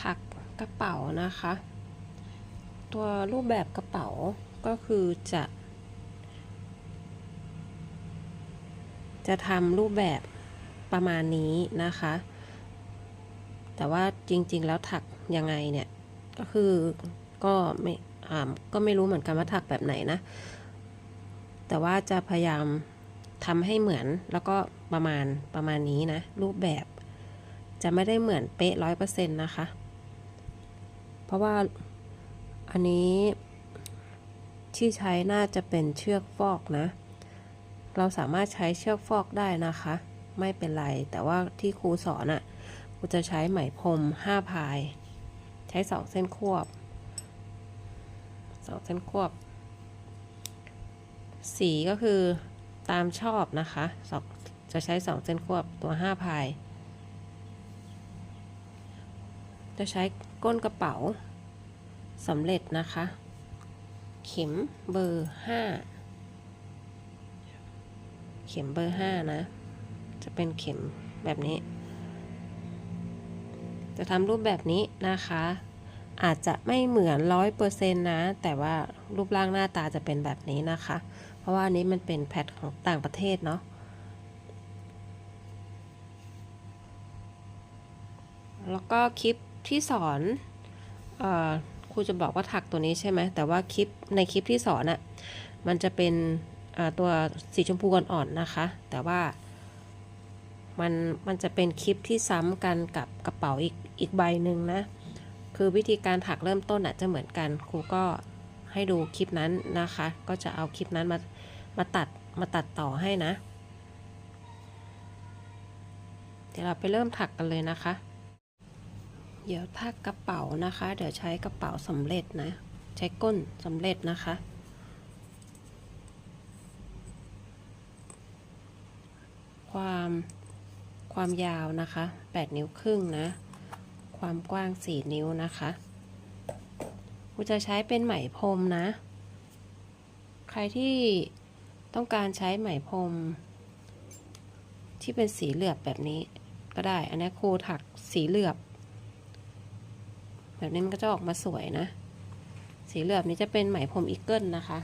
ถักกระเป๋านะคะ ตัวรูปแบบกระเป๋าก็คือจะ จะทำรูปแบบประมาณนี้นะคะ แต่ว่าจริงๆแล้วถักยังไงเนี่ย ก็คือก็ไม่ก็ไม่รู้เหมือนกันว่าถักแบบไหนนะ แต่ว่าจะพยายามทำให้เหมือนแล้วก็ประมาณประมาณนี้นะ รูปแบบจะไม่ได้เหมือนเป๊ะร้อยเปอร์เซ็นต์นะคะ เพราะว่าอันนี้ที่ใช้น่าจะเป็นเชือกฟอกนะ เราสามารถใช้เชือกฟอกได้นะคะ ไม่เป็นไร แต่ว่าที่ครูสอนอะ่ะครูจะใช้ไหมพรมห้าพาย ใช้สองเส้นควบสองเส้นควบ สีก็คือตามชอบนะคะสองจะใช้สองเส้นควบตัวห้าพาย จะใช้ ก้นกระเป๋าสำเร็จนะคะ เข็มเบอร์ห้าเข็มเบอร์ห้านะ จะเป็นเข็มแบบนี้ จะทำรูปแบบนี้นะคะ อาจจะไม่เหมือนร้อยเปอร์เซ็นต์นะ แต่ว่ารูปร่างหน้าตาจะเป็นแบบนี้นะคะ เพราะว่าอันนี้มันเป็นแพทของต่างประเทศเนาะแล้วก็คลิป ที่สอนอครูจะบอกว่าถักตัวนี้ใช่ไหมแต่ว่าคลิปในคลิปที่สอนอะ่ะมันจะเป็นตัวสีชมพูอ่อนๆนะคะ แต่ว่ามันมันจะเป็นคลิปที่ซ้ำกันกับกระเป๋าอีกอีกใบหนึ่งนะ คือวิธีการถักเริ่มต้นอาจจะเหมือนกันครูก็ให้ดูคลิปนั้นนะคะ ก็จะเอาคลิปนั้นมามาตัดมาตัดต่อให้นะ เดี๋ยวเราไปเริ่มถักกันเลยนะคะ เดี๋ยวถักกระเป๋านะคะ เดี๋ยวใช้กระเป๋าสำเร็จนะ ใช้ก้นสำเร็จนะคะ ความความยาวนะคะ 8 นิ้วครึ่งนะ ความกว้าง 4 นิ้วนะคะกูจะใช้เป็นไหมพรมนะ ใครที่ต้องการใช้ไหมพรมที่เป็นสีเหลือบแบบนี้ก็ได้ อันนี้ครูถักสีเหลือบ แบบนี้มันก็จะออกมาสวยนะ สีเหลือบนี้จะเป็นไหมพรมอีเกิลนะคะ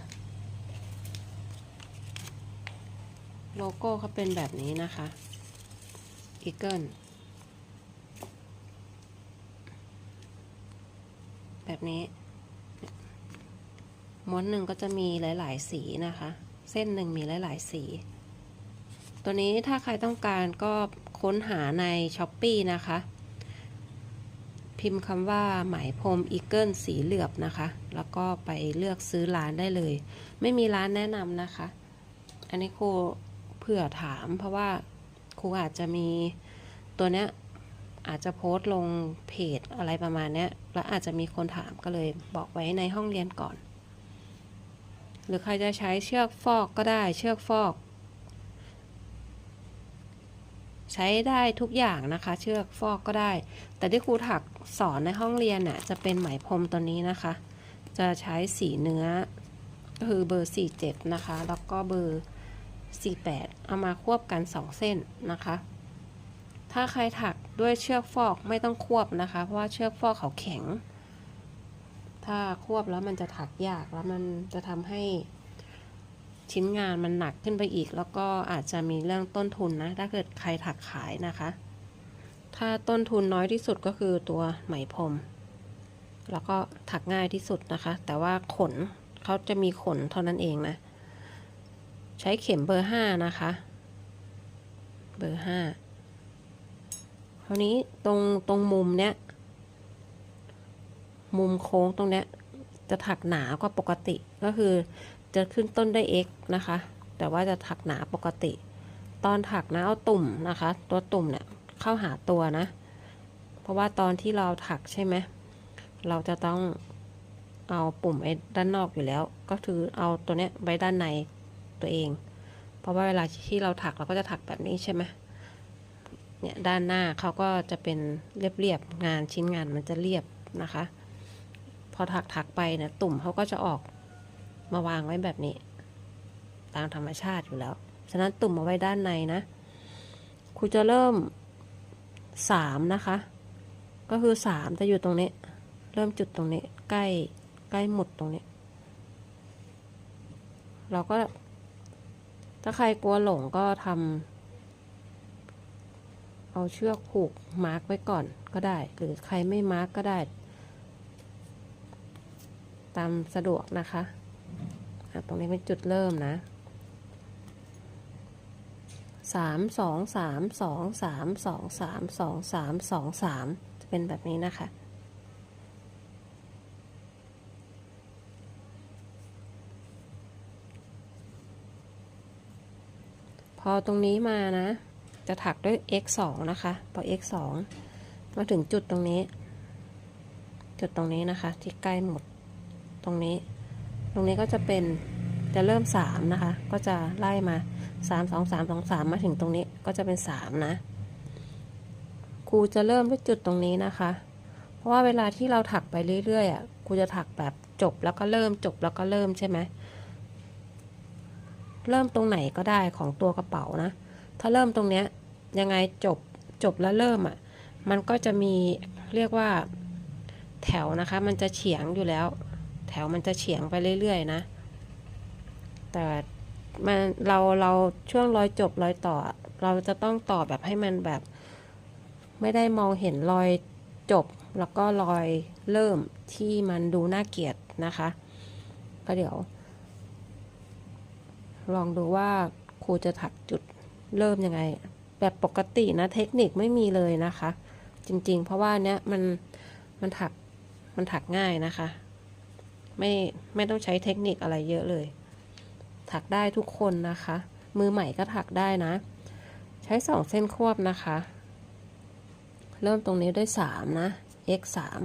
โลโก้เขาเป็นแบบนี้นะคะอีเกิลแบบนี้ ม้วนหนึ่งก็จะมีหลาย ๆ สีนะคะ เส้นหนึ่งมีหลาย ๆ สี ตัวนี้ถ้าใครต้องการก็ค้นหาใน s h อ p e e นะคะ พิมพ์คำว่าไหมพรมอีเกิลสีเหลือบนะคะ แล้วก็ไปเลือกซื้อร้านได้เลย ไม่มีร้านแนะนำนะคะ อันนี้ครูเผื่อถามเพราะว่าครูอาจจะมีตัวเนี้ยอาจจะโพสต์ลงเพจอะไรประมาณเนี้ยแล้วอาจจะมีคนถามก็เลยบอกไว้ในห้องเรียนก่อน หรือใครจะใช้เชือกฟอกก็ได้เชือกฟอก ใช้ได้ทุกอย่างนะคะ เชือกฟอกก็ได้ แต่ที่ครูถักสอนในห้องเรียนน่ะจะเป็นไหมพรมตัวนี้นะคะ จะใช้สีเนื้อก็คือเบอร์ 47 นะคะ แล้วก็เบอร์ 48 เอามาควบกัน 2 เส้นนะคะ ถ้าใครถักด้วยเชือกฟอกไม่ต้องควบนะคะ เพราะว่าเชือกฟอกเขาแข็ง ถ้าควบแล้วมันจะถักยากแล้วมันจะทำให้ ชิ้นงานมันหนักขึ้นไปอีก แล้วก็อาจจะมีเรื่องต้นทุนนะ ถ้าเกิดใครถักขายนะคะ ถ้าต้นทุนน้อยที่สุดก็คือตัวไหมพรม แล้วก็ถักง่ายที่สุดนะคะ แต่ว่าขนเขาจะมีขนเท่านั้นเองนะ ใช้เข็มเบอร์ห้านะคะ เบอร์ห้าคราวนี้ตรงตรงมุมเนี้ย มุมโค้งตรงเนี้ยจะถักหนากว่าปกติก็คือ จะขึ้นต้นได้วย x นะคะ แต่ว่าจะถักหนาปกติ ตอนถักนะเอาตุ่มนะคะ ตัวตุ่มเนี่ยเข้าหาตัวนะ เพราะว่าตอนที่เราถักใช่ไหมเราจะต้องเอาปุ่มไอ้ด้านนอกอยู่แล้ว ก็คือเอาตัวเนี้ยไว้ด้านในตัวเอง เพราะว่าเวลาที่เราถักเราก็จะถักแบบนี้ใช่ไหมเนี่ยด้านหน้าเขาก็จะเป็นเรียบๆงานชิ้นงานมันจะเรียบนะคะ พอถักถักไปเนี่ยตุ่มเขาก็จะออก มาวางไว้แบบนี้ ตามธรรมชาติอยู่แล้ว ฉะนั้นตุ่มเอาไว้ด้านในนะครูจะเริ่มสามนะคะ ก็คือสามจะอยู่ตรงนี้ เริ่มจุดตรงนี้ ใกล้ใกล้หมุดตรงนี้ เราก็ ถ้าใครกลัวหลงก็ทำเอาเชือกผูกมาร์กไว้ก่อนก็ได้ หรือใครไม่มาร์กก็ได้ ตามสะดวกนะคะ ตรงนี้เป็นจุดเริ่มนะสามสองสามสองสามสองสามสองสามสองสามจะเป็นแบบนี้นะคะ พอตรงนี้มานะ จะถักด้วย x 2นะคะ พอ x 2มาถึงจุดตรงนี้ จุดตรงนี้นะคะ ที่ใกล้หมดตรงนี้ ตรงนี้ก็จะเป็นจะเริ่ม 3 นะคะ ก็จะไล่มา 3 2 3 2 3 มาถึงตรงนี้ก็จะเป็น 3 นะ ครูจะเริ่มด้วยจุดตรงนี้นะคะ เพราะว่าเวลาที่เราถักไปเรื่อยๆอะครูจะถักแบบจบแล้วก็เริ่มจบแล้วก็เริ่มใช่ไหมเริ่มตรงไหนก็ได้ของตัวกระเป๋านะ ถ้าเริ่มตรงเนี้ยยังไงจบจบแล้วเริ่มอะ มันก็จะมีเรียกว่าแถวนะคะ มันจะเฉียงอยู่แล้ว แถวมันจะเฉียงไปเรื่อยๆนะ แต่มันเราเราช่วงรอยจบรอยต่อ เราจะต้องต่อแบบให้มันแบบ ไม่ได้มองเห็นรอยจบแล้วก็รอยเริ่มที่มันดูน่าเกลียดนะคะ ก็เดี๋ยว ลองดูว่าครูจะถักจุดเริ่มยังไง แบบปกตินะเทคนิคไม่มีเลยนะคะ จริงๆ เพราะว่าเนี้ยมันมันถักมันถักง่ายนะคะ ไม่ไม่ต้องใช้เทคนิคอะไรเยอะเลย ถักได้ทุกคนนะคะ มือใหม่ก็ถักได้นะ ใช้สองเส้นควบนะคะ เริ่มตรงนี้ด้วยสามนะ x สาม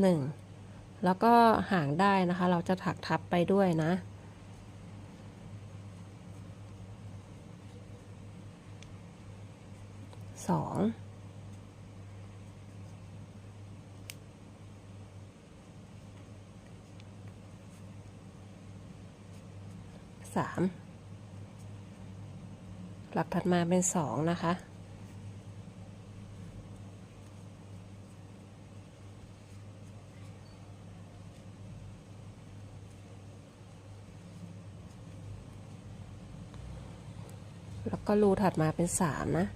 หนึ่งแล้วก็ห่างได้นะคะ เราจะถักทับไปด้วยนะสอง สามหลักถัดมาเป็นสองนะคะ แล้วก็รูถัดมาเป็นสามนะ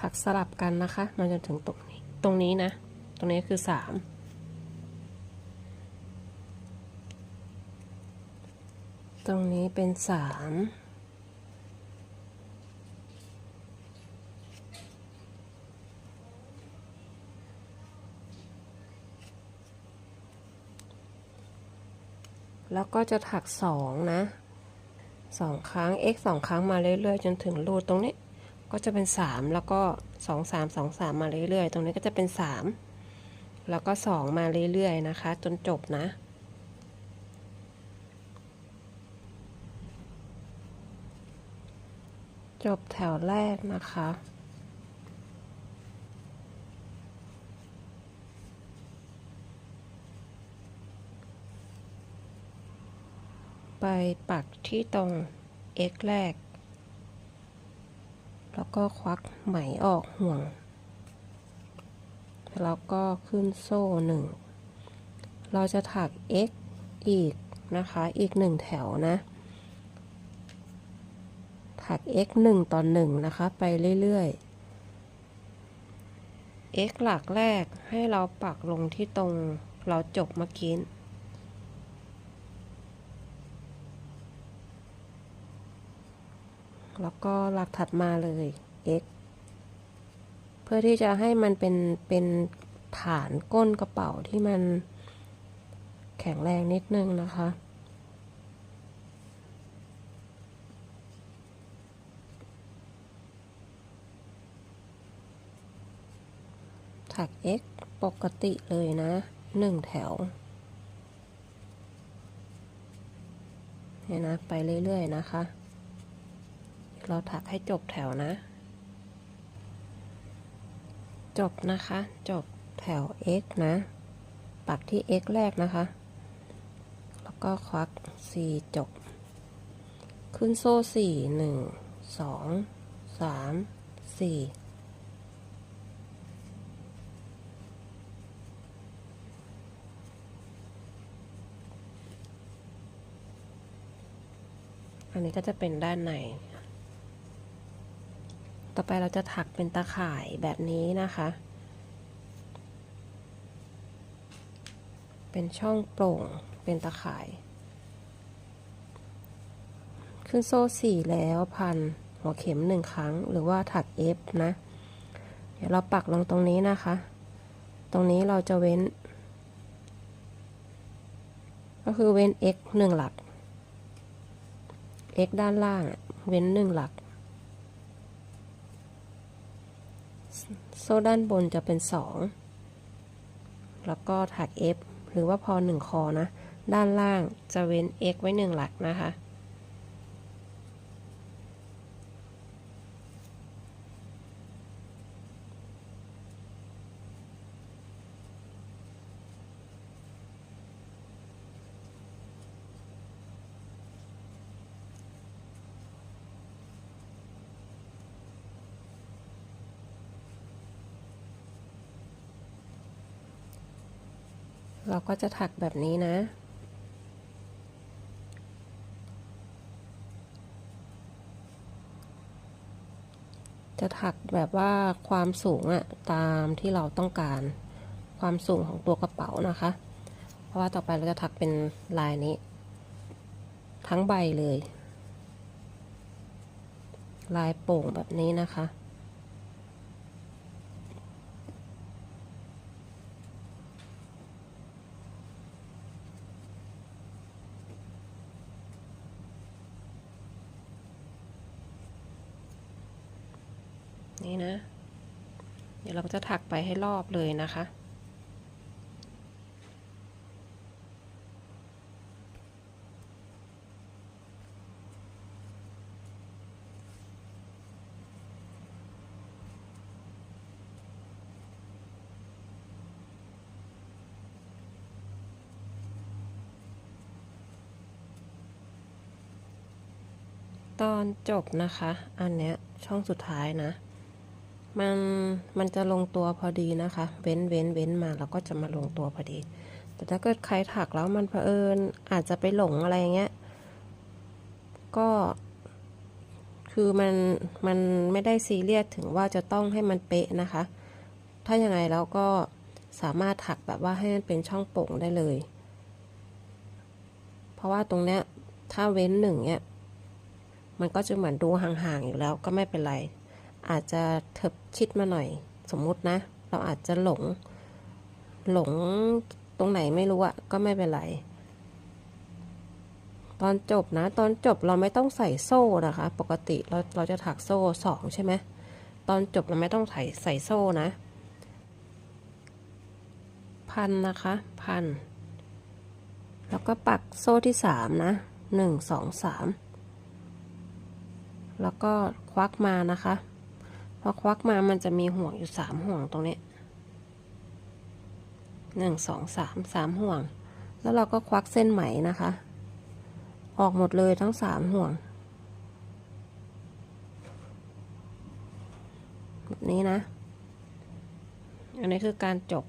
ถักสลับกันนะคะมาจนถึงตรงนี้ตรงนี้นะ ตรงนี้คือสามตรงนี้เป็นสามแล้วก็จะถักสองนะสองครั้ง x สองครั้งมาเรื่อยๆ จนถึงรูตรงนี้ ก็จะเป็น 3 แล้วก็ 2 3 2 3 มาเรื่อยๆ ตรงนี้ก็จะเป็น 3 แล้วก็ 2 มาเรื่อยๆ นะคะ จนจบนะ จบแถวแรกนะคะ ไปปักที่ตรง x แรก แล้วก็ควักไหมออกห่วง แล้วก็ขึ้นโซ่หนึ่ง เราจะถัก x อีกนะคะ อีกหนึ่งแถวนะ ถัก x หนึ่งต่อหนึ่งนะคะ ไปเรื่อยๆ x หลักแรกให้เราปักลงที่ตรงเราจบเมื่อกี้ แล้ว ก็หลักถัดมาเลย x เพื่อที่จะให้มันเป็นเป็นฐานก้นกระเป๋าที่มันแข็งแรงนิดนึงนะคะ ถัก x ปกติเลยนะหนึ่งแถวเนี่ยนะ ไปเรื่อย ๆ นะคะ เราถักให้จบแถวนะ จบนะคะ จบแถว x นะ ปักที่ x แรกนะคะ แล้วก็ควัก 4 จบ ขึ้นโซ่ 4 1 2 3 4อันนี้ก็จะเป็นด้านใน ต่อไปเราจะถักเป็นตาข่ายแบบนี้นะคะ เป็นช่องโปร่งเป็นตาข่าย ขึ้นโซ่สี่แล้วพันหัวเข็มหนึ่งครั้งหรือว่าถัก F นะ เดี๋ยวเราปักลงตรงนี้นะคะ ตรงนี้เราจะเว้น ก็คือเว้น x หนึ่งหลัก x ด้านล่างเว้นหนึ่งหลัก โซ่ด้านบนจะเป็นสองแล้วก็ถัก f หรือว่าพอหนึ่งคอนะ ด้านล่างจะเว้น x ไว้หนึ่งหลักนะคะ เราก็จะถักแบบนี้นะ จะถักแบบว่าความสูงอะตามที่เราต้องการความสูงของตัวกระเป๋านะคะ เพราะว่าต่อไปเราจะถักเป็นลายนี้ ทั้งใบเลย ลายโป่งแบบนี้นะคะ นี่นะ เดี๋ยวเราก็ จะถักไปให้รอบเลยนะคะ ตอนจบนะคะ อันเนี้ยช่องสุดท้ายนะ มันมันจะลงตัวพอดีนะคะ เว้นเว้นเว้นมาแล้วก็จะมาลงตัวพอดี แต่ถ้าเกิดใครถักแล้วมันเผอิญอาจจะไปหลงอะไรเงี้ย ก็คือมันมันไม่ได้ซีเรียสถึงว่าจะต้องให้มันเป๊ะนะคะ ถ้าอยังไงแล้วก็สามารถถักแบบว่าให้มันเป็นช่องโป่งได้เลย เพราะว่าตรงเนี้ยถ้าเว้นหนึ่งเนี้ยมันก็จะเหมือนดูห่างๆอยู่แล้วก็ไม่เป็นไร อาจจะเถิบชิดมาหน่อย สมมุตินะ เราอาจจะหลง หลงตรงไหนไม่รู้อะก็ไม่เป็นไร ตอนจบนะ ตอนจบเราไม่ต้องใส่โซ่นะคะ ปกติเราเราจะถักโซ่สองใช่ไหมตอนจบเราไม่ต้องใส่ใส่โซ่นะ พันนะคะ พัน แล้วก็ปักโซ่ที่สามนะหนึ่งสองสามแล้วก็ควักมานะคะ อควักมามันจะมีห่วงอยู่สามห่วงตรงนี้หนึ่งสองสามสามห่วง แล้วเราก็ควักเส้นไหมนะคะ ออกหมดเลยทั้งสามห่วงแบบนี้นะ อันนี้คือการจบ